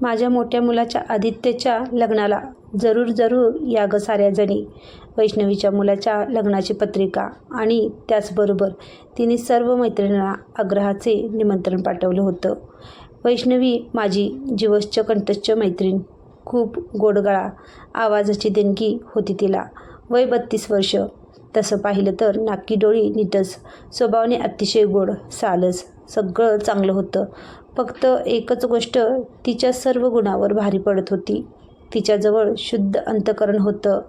माझ्या मोठ्या मुलाच्या आदित्यच्या लग्नाला जरूर जरूर या ग साऱ्या जणी. वैष्णवीच्या मुलाच्या लग्नाची पत्रिका आणि त्याचबरोबर तिने सर्व मैत्रिणींना आग्रहाचे निमंत्रण पाठवलं होतं. वैष्णवी माझी जीवश्च कंठश्च मैत्रीण. खूप गोडगळा आवाजाची देणगी होती तिला. वय बत्तीस वर्ष. तसं पाहिलं तर नाकी डोळी नीटच. स्वभावाने अतिशय गोड सालस. सगळं चांगलं होतं. फक्त एकच गोष्ट तिच्या सर्व गुणावर भारी पडत होती. तिच्याजवळ शुद्ध अंतकरण होतं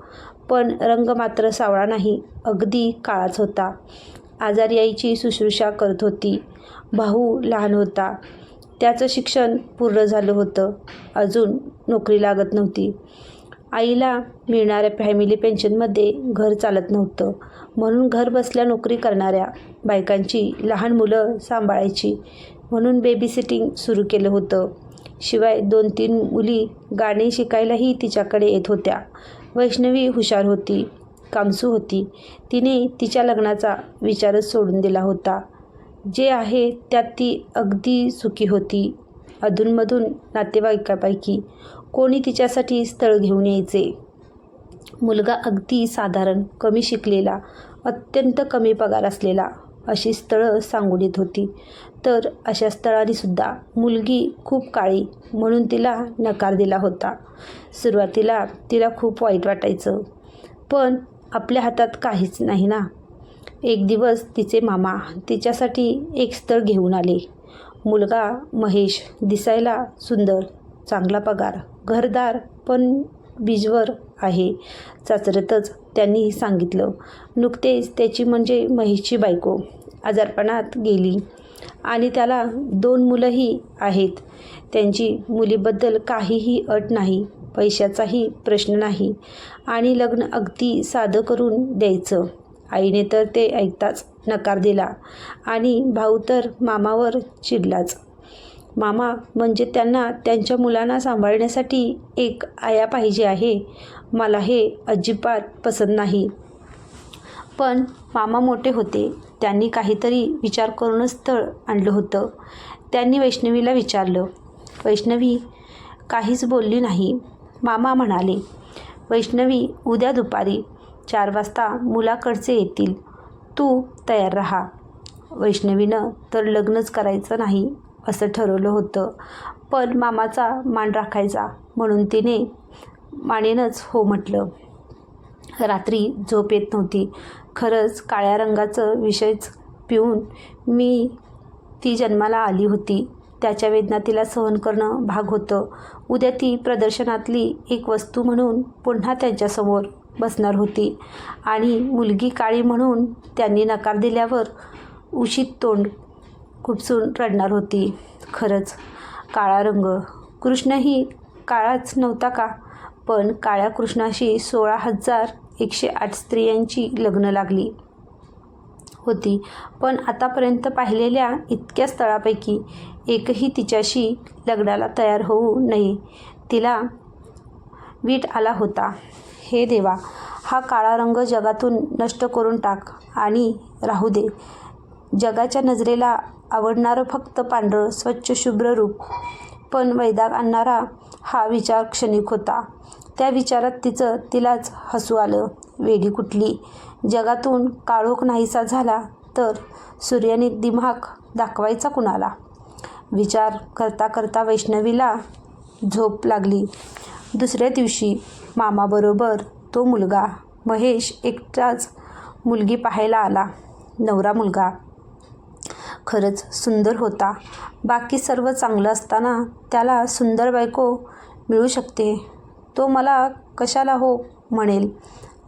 पण रंग मात्र सावळा नाही अगदी काळाच होता. आजारी आईची शुश्रूषा करत होती. भाऊ लहान होता. त्याचं शिक्षण पूर्ण झालं होतं. अजून नोकरी लागत नव्हती. आईला मिळणाऱ्या फॅमिली पेन्शनमध्ये घर चालत नव्हतं. म्हणून घर बसल्या नोकरी करणाऱ्या बायकांची लहान मुलं सांभाळायची. म्हणून बेबी सिटिंग सुरू केलं होतं. शिवाय दोन तीन मुली गाणे शिकायलाही तिच्याकडे येत होत्या. वैष्णवी हुशार होती कामसू होती. तिने तिच्या लग्नाचा विचारच सोडून दिला होता. जे आहे त्यात ती अगदी सुखी होती. अधूनमधून नातेवाईकापैकी कोणी तिच्यासाठी स्थळ घेऊन यायचे. मुलगा अगदी साधारण कमी शिकलेला अत्यंत कमी पगार असलेला. अशी स्थळं सांगून येत होती. तर अशा स्थळांनीसुद्धा मुलगी खूप काळी म्हणून तिला नकार दिला होता. सुरुवातीला तिला खूप वाईट वाटायचं. पण आपल्या हातात काहीच नाही ना. एक दिवस तिचे मामा तिच्यासाठी एक स्थळ घेऊन आले. मुलगा महेश दिसायला सुंदर चांगला पगार घरदार पण बीजवर आहे. चाचरतच त्यांनी सांगितलं. नुकतेच त्याची म्हणजे महेशची बायको आजारपणात गेली आणि त्याला दोन मुलंही आहेत. त्यांची मुलीबद्दल काहीही अट नाही पैशाचाही प्रश्न नाही आणि लग्न अगदी साधं करून द्यायचं. आईने तर ते ऐकताच नकार दिला आणि भाऊ तर मामावर चिडलाच. मामा म्हणजे त्यांना त्यांच्या मुलांना सांभाळण्यासाठी एक आया पाहिजे आहे. मला हे अजिबात पसंत नाही. पण मामा मोठे होते. त्यांनी काहीतरी विचार करूनच स्थळ आणलं होतं. त्यांनी वैष्णवीला विचारलं. वैष्णवी काहीच बोलली नाही. मामा म्हणाले वैष्णवी उद्या दुपारी चार वाजता मुलाकडचे येतील. तू तयार राहा. वैष्णवीनं तर लग्नच करायचं नाही. असं ठरवलं होतं. पण मामाचा मान राखायचा म्हणून तिने मानेनंच हो म्हटलं. रात्री झोप येत नव्हती. खरंच काळ्या रंगाचं विषयच पिऊन मी ती जन्माला आली होती. त्याच्या वेदना तिला सहन करणं भाग होतं. उद्या ती प्रदर्शनातली एक वस्तू म्हणून पुन्हा त्यांच्यासमोर बसणार होती आणि मुलगी काळी म्हणून त्यांनी नकार दिल्यावर उशीत तोंड खुपसून रडणार होती. खरंच काळा रंग. कृष्णही काळाच नव्हता का? पण काळ्या कृष्णाशी सोळा हजार एकशे आठ स्त्रियांची लग्न लागली होती. पण आतापर्यंत पाहिलेल्या इतक्या स्थळापैकी एकही तिच्याशी लग्नाला तयार होऊ नये. तिला वीट आला होता. हे देवा हा काळा रंग जगातून नष्ट करून टाक आणि राहू दे. जगाच्या नजरेला आवडणारं फक्त पांढरं स्वच्छ शुभ्र रूप. पण वैदाग आणणारा हा विचार क्षणिक होता. त्या विचारात तिचं तिलाच हसू आलं. वेडी कुठली? जगातून काळोख नाहीसा झाला तर सूर्याने दिमाग दाखवायचा कुणाला? विचार करता करता वैष्णवीला झोप लागली. दुसऱ्या दिवशी मामाबरोबर तो मुलगा महेश एकटाच मुलगी पाहायला आला. नवरा मुलगा. खरंच सुंदर होता. बाकी सर्व चांगलं असताना त्याला सुंदर बायको मिळू शकते. तो मला कशाला हो म्हणेल?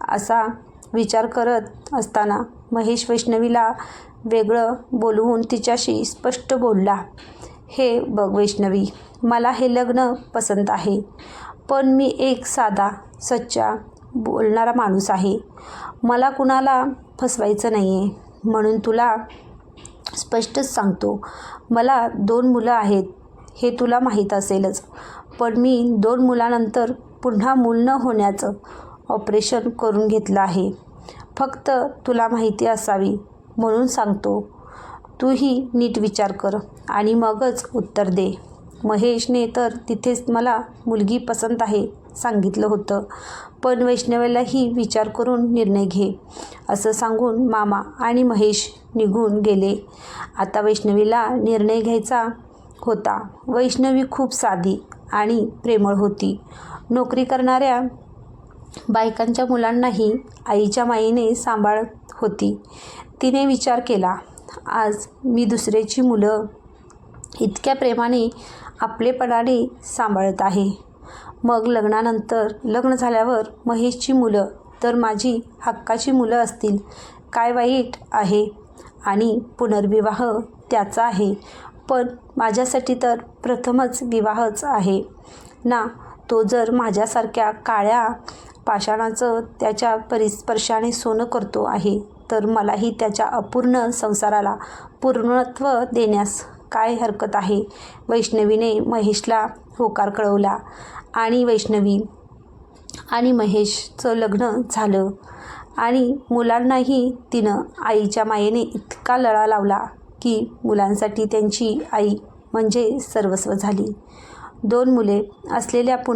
असा विचार करत असताना महेश वैष्णवीला वेगळं बोलवून तिच्याशी स्पष्ट बोलला हे बघ वैष्णवी मला हे लग्न पसंत आहे. पण मी एक साधा सच्चा बोलणारा माणूस आहे. मला कुणाला फसवायचं नाही आहे म्हणून तुला स्पष्टच सांगतो. मला दोन मुलं आहेत हे तुला माहीत असेलच. पण मी दोन मुलानंतर पुन्हा मूल न होण्याचं ऑपरेशन करून घेतलं आहे. फक्त तुला माहिती असावी म्हणून सांगतो. तूही नीट विचार कर आणि मगच उत्तर दे. महेशने तर तिथेच मला मुलगी पसंत आहे सांगितलं होतं. पण वैष्णवीलाही विचार करून निर्णय घे असं सांगून मामा आणि महेश निघून गेले. आता वैष्णवीला निर्णय घ्यायचा होता. वैष्णवी खूप साधी आणि प्रेमळ होती. नोकरी करणाऱ्या बायकांच्या मुलांनाही आईच्या माईने सांभाळत होती. तिने विचार केला आज मी दुसऱ्याची मुलं. इतक्या प्रेमाने आपलेपणाने सांभाळत आहे. मग लग्नानंतर लग्न झाल्यावर महेशची मुलं तर माझी हक्काची मुलं असतील. काय वाईट आहे? आणि पुनर्विवाह त्याचा आहे. पण माझ्यासाठी तर प्रथमच विवाहच आहे. ना तो जर माझ्यासारख्या काळ्या पाषाणाचं त्याच्या परिस्पर्शाने सोनं करतो आहे तर मलाही त्याच्या अपूर्ण संसाराला पूर्णत्व देण्यास काय हरकत आहे? वैष्णवीने महेशला होकार कळवला आणि वैष्णवी आणि महेशचं लग्न झालं आणि मुलांनाही तिनं आईच्या मायेने इतका लळा लावला की मुलांसाठी त्यांची आई म्हणजे सर्वस्व झाली. दोन मुले असलेल्या पुन